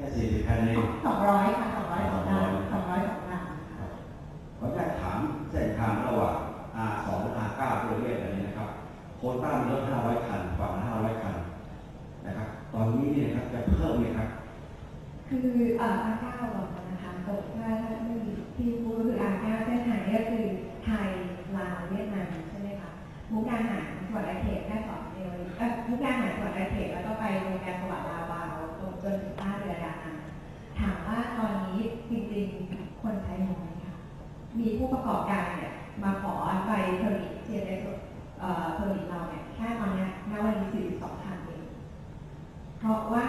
ค่สี่สิบคันเองสองร้อยค่ะสองร้อยสองลำสองร้อยสองลขออนุญาตถามเส้นทางระหว่าง R2 R9 ที่เราเรียกกันนี้นะครับ โควต้ามีรถ500 คันฝั่งละ500 คัน นะครับ ตอนนี้เนี่ยนะครับจะเพิ่มไหมครับำคือเอ่ออาเก้าหรอกนะคะตกถ้าถ้าไม่มีที่พูดคืออาเก้าเส้นทางนี้ก็คือไทยลาวเวียดนามใช่ไหมคะมุกดาหารจังหวัดอาเขตแค่สองเดียวเอ่อมุกดาหารจังหวัดอาเขต จริงๆคนใช้น้อยค่ะ มีผู้ประกอบการเนี่ยมาขอไปผลิตเทียนในเอ่อผลิตเราเนี่ยแค่ตอนเนี้ยณวันนี้42คันเองเพราะว่า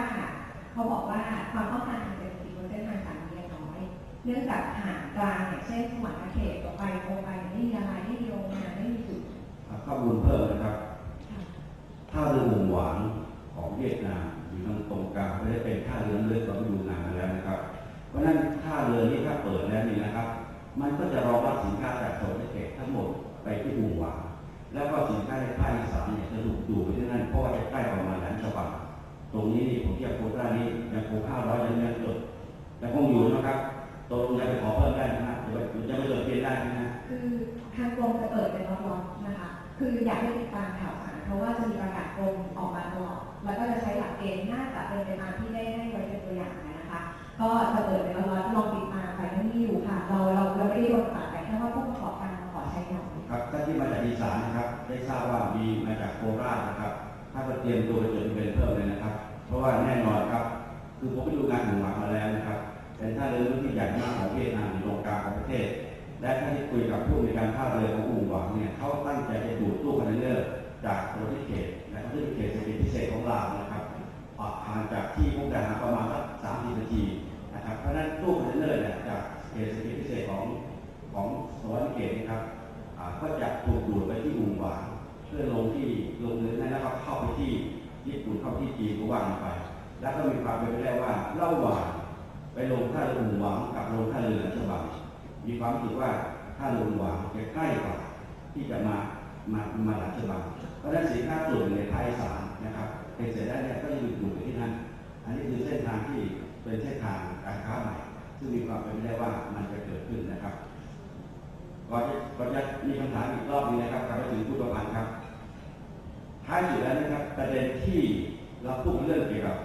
เขาบอกว่าความต้องการทางเศรษฐกิจบนเส้นทางสายนี้น้อย เนื่องจากฐานกลางเนี่ยเช่นสมัครเขตต่อไปโรงไปไม่มีอะไรไม่มีโรงงานไม่มีจุดข้อมูลเพิ่มนะครับค่ะท่าเรือหงหวางของเวียดนามอยู่ทางตรงกลางไม่ได้เป็นท่าเรือเรือเราไปดูงานมาแล้วนะครับ เพราะฉะนั้นท่า เรือนี้ถ้าเปิดแล้วนี่นะครับ มันก็จะรองรับสินค้าจากโซนเขตทั้งหมดไปที่หงหวางแล้วก็สินค้าในภาคอีสานเนี่ยจะถูกดูดไปที่นั่นเพราะว่าจะใกล้ประมาณนั้นฉบับตรงนี้นี่ผมเทียบโคต้านี้ยังคง500ยังยังจดยังคงอยู่นะครับตรงจะไปขอเพิ่มได้นะฮะหรือว่าจะไปจดเปลี่ยนได้นะฮะคือทางกรมจะเปิดเป็นล็อตๆนะคะ คืออยากให้ติดตามข่าวสารเพราะว่าจะมีประกาศกรมออกมาตลอดแล้วก็จะใช้หลักเกณฑ์น่าจะเป็นไปตามที่ได้ให้ไว้เป็นตัวอย่างนะคะ ก็จะเปิด ทราบว่ามีมาจากโคราชนะครับ ถ้าก็เตรียมตัวไปจดทะเบียนเพิ่มเลยนะครับ เพราะว่าแน่นอนครับ คือผมไปดูงานหนึ่งหวังมาแล้วนะครับ เป็นท่าเรือที่ใหญ่มากของเวียดนามอยู่ตรงกลางของประเทศ และท่านที่คุยกับผู้มีการท่าเรือของอู่หวังเนี่ยเขาตั้งใจจะดูดตู้คอนเทนเนอร์จากโปรตุเกสและที่เขตเศรษฐกิจพิเศษของลาวนะครับออกห่างจากที่มุกดาหารประมาณสักสามสิบนาทีนะครับ เพราะฉะนั้นตู้คอนเทนเนอร์เนี่ยจากเขตเศรษฐกิจพิเศษของของสวรรค์เกตนะครับก็จะถูกดูดไปที่อุงหวาง เพื่อลงที่ลงเรือนั้นแล้วก็เข้าไปที่ญี่ปุ่นเข้าที่จีนก็ว่างไป แล้วก็มีความเป็นไปได้ว่าระหว่างไปลงท่าเรืออุงหวงกับลงท่าเรือหลันฉบังมีความรู้สึกว่าท่าเรืออุงหวงจะใกล้กว่าที่จะมามามาหลันฉบังเพราะฉะนั้นสินค้าส่วนในภาคอีสานนะครับเป็นเสร็จแล้เนี่ยก็จะถูกดูดไปที่นั่นอันนี้คือเส้นทางที่เป็นเส้นทางการค้าใหม่ซึ่งมีความเป็นไปได้ว่ามันจะเกิดขึ้นนะครับก่อนจะก่อนจะมีคำถามอีกรอบหนึงนะครับกลับไปถึงผู้ประพันธ์ ประเด็นที่เราพูดเรื่องเกี่ยวกับ